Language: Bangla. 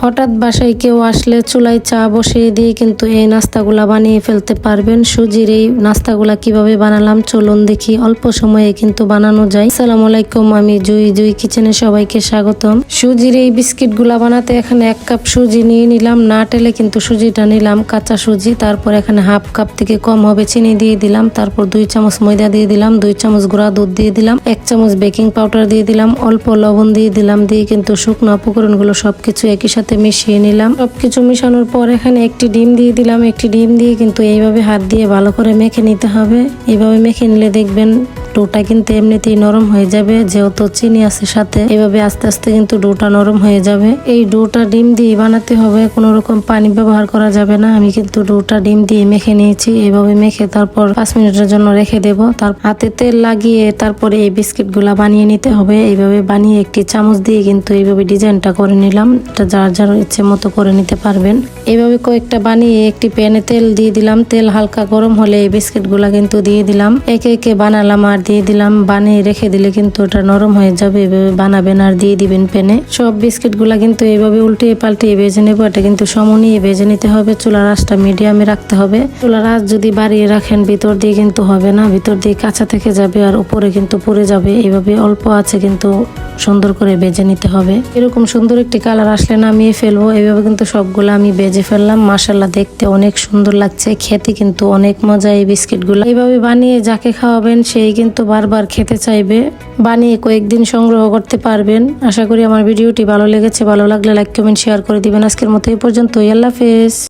হঠাৎ বাসায় কেউ আসলে চুলায় চা বসিয়ে দিয়ে কিন্তু এই নাস্তাগুলা বানিয়ে ফেলতে পারবেন। সুজির এই নাস্তাগুলা কীভাবে বানালাম চলুন দেখি। অল্প সময়ে কিন্তু বানানো যায়। আসসালামু আলাইকুম, আমি জুই জুই কিচেনে সবাইকে স্বাগতম। সুজির এই বিস্কিটগুলা বানাতে এখানে এক কাপ সুজি নিয়ে নিলাম। না টেলে কিন্তু সুজিটা নিলাম, কাঁচা সুজি। তারপর এখানে হাফ কাপ থেকে কম হবে চিনি দিয়ে দিলাম। তারপর দুই চামচ ময়দা দিয়ে দিলাম, দুই চামচ গুঁড়া দুধ দিয়ে দিলাম, এক চামচ বেকিং পাউডার দিয়ে দিলাম, অল্প লবণ দিয়ে দিলাম। দিয়ে কিন্তু শুকনো উপকরণগুলো সবকিছু একই সাথে মিশিয়ে নিলাম। সব কিছু মিশানোর পর এখানে একটি ডিম দিয়ে দিলাম। একটি ডিম দিয়ে কিন্তু এইভাবে হাত দিয়ে ভালো করে মেখে নিতে হবে। এইভাবে মেখে নিলে দেখবেন ডোটা কিন্তু এমনিতেই নরম হয়ে যাবে, যেহেতু চিনি আছে সাথে। এভাবে আস্তে আস্তে কিন্তু ডোটা নরম হয়ে যাবে। এই ডোটা ডিম দিয়ে বানাতে হবে, কোনো রকম পানি ব্যবহার করা যাবে না। আমি কিন্তু ডোটা ডিম দিয়ে মেখে নিয়েছি। এইভাবে মেখে তারপর পাঁচ মিনিটের জন্য রেখে দেব। তার হাতে তেল লাগিয়ে তারপরে এই বিস্কিটগুলা বানিয়ে নিতে হবে। এইভাবে বানিয়ে একটি চামচ দিয়ে কিন্তু এইভাবে ডিজাইনটা করে নিলাম। এটা যার যার ইচ্ছে মতো করে নিতে পারবেন। এইভাবে কয়েকটা বানিয়ে একটি প্যানে তেল দিয়ে দিলাম। তেল হালকা গরম হলে এই বিস্কিটগুলা কিন্তু দিয়ে দিলাম। একে একে বানালাম আর দিয়ে দিলাম, বানিয়ে রেখে দিলে কিন্তু ওটা নরম হয়ে যাবে, এভাবে বানাবেন আর দিয়ে দিবেন প্যানে। সব বিস্কিটগুলা কিন্তু এইভাবে উল্টিয়ে পাল্টিয়ে ভেজে নেব, এটা কিন্তু সমনিয়ে ভেজে নিতে হবে, চুলার আঁচটা মিডিয়ামে রাখতে হবে। চুলার আঁচ যদি বাড়িয়ে রাখেন, ভিতর দিয়ে কিন্তু হবে না, ভিতর দিয়ে কাঁচা থেকে যাবে আর উপরে কিন্তু পুড়ে যাবে এইভাবে অল্প আছে কিন্তু সুন্দর করে বেজে নিতে হবে। এরকম সুন্দর একটি কালার আসলে নামিয়ে ফেলব এইভাবে কিন্তু সবগুলো আমি বেজে ফেললাম মাসাল্লাহ দেখতে অনেক সুন্দর লাগছে, খেতে কিন্তু অনেক মজা এই বিস্কিটগুলো। এইভাবে বানিয়ে যাকে খাওয়াবেন, সেই কিন্তু বারবার খেতে চাইবে। বানিয়ে কয়েকদিন সংগ্রহ করতে পারবেন। আশা করি আমার ভিডিওটি ভালো লেগেছে। ভালো লাগলে লাইক কমেন্ট শেয়ার করে দিবেন। আজকের মতো এই পর্যন্ত আল্লাহ হাফেজ।